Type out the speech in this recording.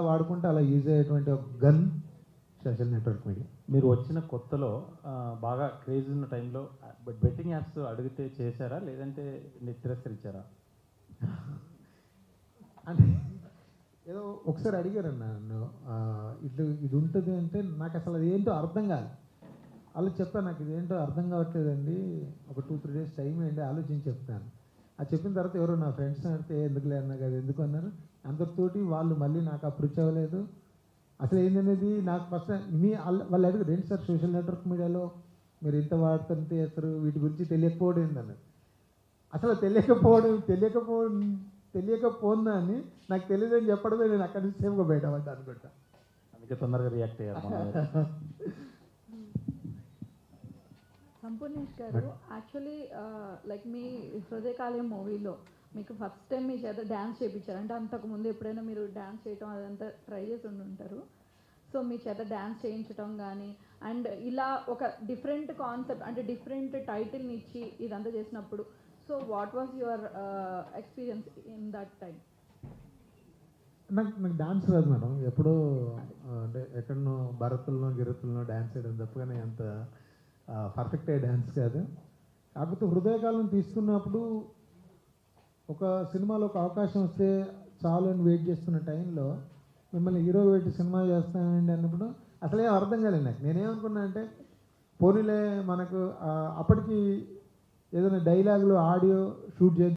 వాడుకుంటే అలా యూజ్ అయ్యేటువంటి ఒక గన్ సోషల్ నెట్వర్క్ మీడియా. మీరు వచ్చిన కొత్తలో బాగా క్రేజ్ ఉన్న టైంలో బెట్టింగ్ యాప్స్ అడిగితే చేశారా? లేదంటే తిరస్కరించారా అంటే ఏదో ఒకసారి అడిగారన్న నన్ను. ఇది ఇది ఉంటుంది అంటే నాకు అసలు అది ఏంటో అర్థం కాదు. వాళ్ళు చెప్పాను నాకు ఇదేంటో అర్థం కావట్లేదండి. ఒక టూ త్రీ డేస్ టైం ఏంటి ఆలోచించి చెప్తాను. అది చెప్పిన తర్వాత ఎవరో నా ఫ్రెండ్స్ అడిగితే ఎందుకు లేదన్నా కదా ఎందుకు అన్నారు? అందరితోటి వాళ్ళు మళ్ళీ నాకు అప్రోచ్ అవ్వలేదు. అసలు ఏంటనేది నాకు ఫస్ట్ మీ వాళ్ళ- వాళ్ళు అడిగారు ఏంటి సార్ సోషల్ నెట్వర్క్ మీడియాలో మీరు ఇంత వాడుతుంటే అసలు వీటి గురించి తెలియకపోవడం ఏంటన్నారు అసలు తెలియకపోవడం తెలియకపోవడం తెలియకపోనా అని నాకు తెలియదని చెప్పడమే నేను అక్కడి నుంచి సేఫ్గా బయటపడ్డా అనుకుంటా. అందుకే తొందరగా రియాక్ట్ అయ్యారు. సంపూర్ణేష్ గారు యాక్చువల్లీ లైక్ మీ హృదయకాలయం మూవీలో మీకు ఫస్ట్ టైం మీ చేత డ్యాన్స్ చేయించారు అంటే అంతకు ముందు ఎప్పుడైనా మీరు డ్యాన్స్ చేయటం అదంతా ట్రై చేసి ఉండి ఉంటారు. సో మీ చేత డ్యాన్స్ చేయించడం కానీ అండ్ ఇలా ఒక డిఫరెంట్ కాన్సెప్ట్ అంటే డిఫరెంట్ టైటిల్ని ఇచ్చి ఇదంతా చేసినప్పుడు so what was your experience in that time నాకు నాకు డాన్స్ రాదు మేడం. ఎప్పుడో అంటే ఎక్కడనో భరతుల్లో గిరతుల్లో డ్యాన్స్ చేయడం తప్పగానే అంత పర్ఫెక్ట్ అయ్యే డ్యాన్స్ కాదు. కాకపోతే హృదయకాలం తీసుకున్నప్పుడు ఒక సినిమాలో ఒక అవకాశం వస్తే చాలు అని వెయిట్ చేస్తున్న టైంలో మిమ్మల్ని హీరో పెట్టి సినిమా చేస్తానండి అన్నప్పుడు అసలే అర్థం కాలేదు నాకు. నేనేమనుకున్నా అంటే పోనీలే మనకు అప్పటికి ఏదైనా డైలాగులు ఆడియో షూట్ చేద్దాం